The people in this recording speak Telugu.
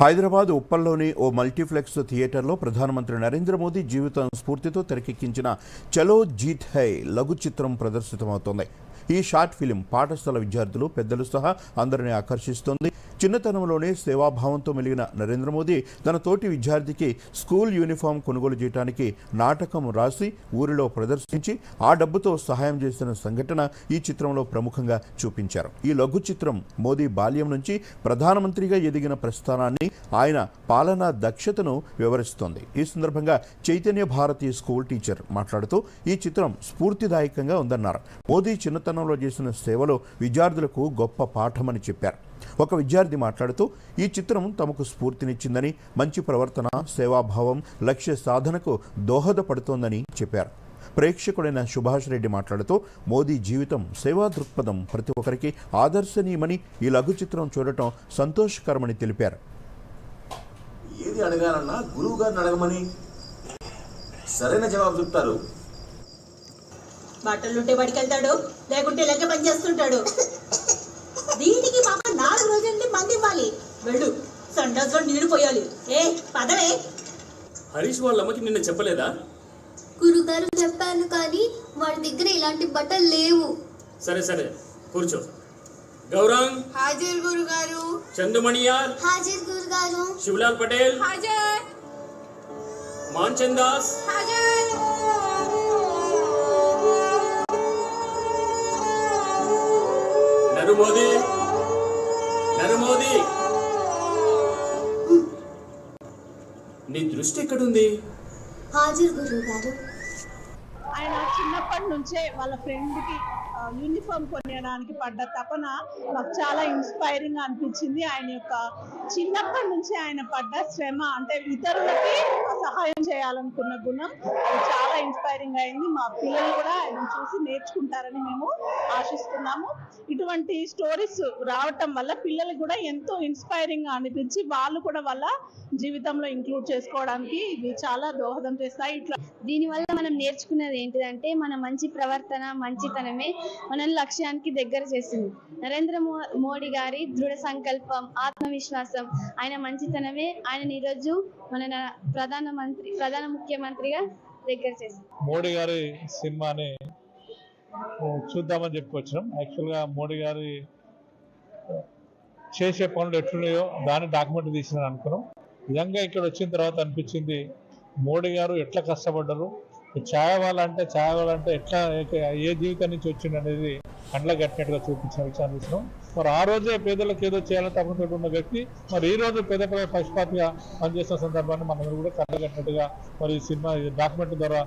హైదరాబాద్ ఉప్పల్లోని ఓ మల్టీప్లెక్స్ థియేటర్లో ప్రధానమంత్రి నరేంద్ర మోదీ జీవితం స్ఫూర్తితో తెరకెక్కించిన చలో జీత్ హై లఘు చిత్రం ప్రదర్శితమవుతోంది. ఈ షార్ట్ ఫిలిం పాఠశాల విద్యార్థులు పెద్దలు సహా అందరినీ ఆకర్షిస్తోంది. చిన్నతనంలోనే సేవాభావంతో మెలిగిన నరేంద్ర మోదీ తన తోటి విద్యార్థికి స్కూల్ యూనిఫామ్ కొనుగోలు చేయడానికి నాటకం రాసి ఊరిలో ప్రదర్శించి ఆ డబ్బుతో సహాయం చేసిన సంఘటన ఈ చిత్రంలో ప్రముఖంగా చూపించారు. ఈ లఘు చిత్రం మోదీ బాల్యం నుంచి ప్రధానమంత్రిగా ఎదిగిన ప్రస్థానాన్ని ఆయన పాలనా దక్షతను వివరిస్తోంది. ఈ సందర్భంగా చైతన్య భారతి స్కూల్ టీచర్ మాట్లాడుతూ ఈ చిత్రం స్ఫూర్తిదాయకంగా ఉందన్నారు. మోదీ చిన్నతనం చిన్నతనంలో చేసిన సేవలో విద్యార్థులకు గొప్ప పాఠమని చెప్పారు. ఒక విద్యార్థి మాట్లాడుతూ ఈ చిత్రం తమకు స్ఫూర్తినిచ్చిందని మంచి ప్రవర్తన సేవాభావం లక్ష్య సాధనకు దోహదపడుతోందని చెప్పారు. ప్రేక్షకుడైన సుభాష్ రెడ్డి మాట్లాడుతూ మోదీ జీవితం సేవా దృక్పథం ప్రతి ఒక్కరికి ఆదర్శనీయమని ఈ లఘు చిత్రం చూడటం సంతోషకరమని తెలిపారు. ఏది అడగాలన్నా గురువు గారిని అడగమని సరైన జవాబు చెప్తారు. బట్టలుంటే బడికి వెళ్తాడు లేకుంటే లెక్క పని చేస్తుంటాడు. దీనికి పాప నాలుగు రోజుల మంది ఇవ్వాలి. వెళ్ళు సండాసులో నీరు పోయాలి. ఏ పదవే. హరీష్ వాళ్ళ అమ్మకి నిన్న చెప్పలేదా? గురుగారు చెప్పాను కానీ వాడి దగ్గర ఇలాంటి బట్టలు లేవు. సరే సరే కూర్చో. గౌరవ్ హాజర్ గురుగారు. చందుమణియార్ హాజర్ గురుగారు. శివలాల్ పటేల్ హాజర్. మాన్చంద్ దాస్ హాజర్. నరు మోదీ నరు మోదీ నీ దృష్టి ఎక్కడుంది? హాజర్ గురుగారు ఆయన చిన్నప్పటి నుంచే వాళ్ళ ఫ్రెండ్కి యూనిఫామ్ కొనియడానికి పడ్డ తపన నాకు చాలా ఇన్స్పైరింగ్గా అనిపించింది. ఆయన యొక్క చిన్నప్పటి నుంచి ఆయన పడ్డ శ్రమ అంటే ఇతరులకి సహాయం చేయాలనుకున్న గుణం అది చాలా ఇన్స్పైరింగ్ అయింది. మా పిల్లలు కూడా ఆయన చూసి నేర్చుకుంటారని మేము ఆశిస్తున్నాము. ఇటువంటి స్టోరీస్ రావటం వల్ల పిల్లలు కూడా ఎంతో ఇన్స్పైరింగ్గా అనిపించి వాళ్ళు కూడా వాళ్ళ జీవితంలో ఇంక్లూడ్ చేసుకోవడానికి ఇవి చాలా దోహదం చేస్తాయి. ఇట్లా దీనివల్ల మనం నేర్చుకున్నది ఏంటిదంటే మన మంచి ప్రవర్తన మంచితనమే మన లక్ష్యానికి దగ్గర చేస్తుంది నరేంద్ర మోడీ గారి దృఢ సంకల్పం ఆత్మవిశ్వాసం ఆయన మంచితనమే ఆయన ఈరోజు మన ప్రధాన ప్రధాన మంత్రి ప్రధాన ముఖ్యమంత్రిగా దగ్గర చేసింది మోడీ గారి సినిమాని చూద్దామని చెప్పుకొచ్చినాం యాక్చువల్గా మోడీ గారి చేసే పనులు ఎట్లున్నాయో దాన్ని డాక్యుమెంట్ తీసిన అనుకున్నాం. నిజంగా ఇక్కడ వచ్చిన తర్వాత అనిపించింది మోడీ గారు ఎట్లా కష్టపడ్డారు? ఛాయ వాళ్ళంటే ఛాయ వాళ్ళంటే ఎట్లా ఏ- ఏ జీవితం నుంచి వచ్చింది అనేది కండ్ల కట్టినట్టుగా చూపించిన విషయాన్ని చూసినాం. మరి ఆ రోజే పేదలకు ఏదో చేయాలని తప్పనితో ఉన్న వ్యక్తి మరి ఈ రోజు పేద ప్రజల పక్షపాతిగా పనిచేసిన సందర్భాన్ని మనం కూడా కండ్ల కట్టినట్టుగా మరి ఈ సినిమా డాక్యుమెంట్ ద్వారా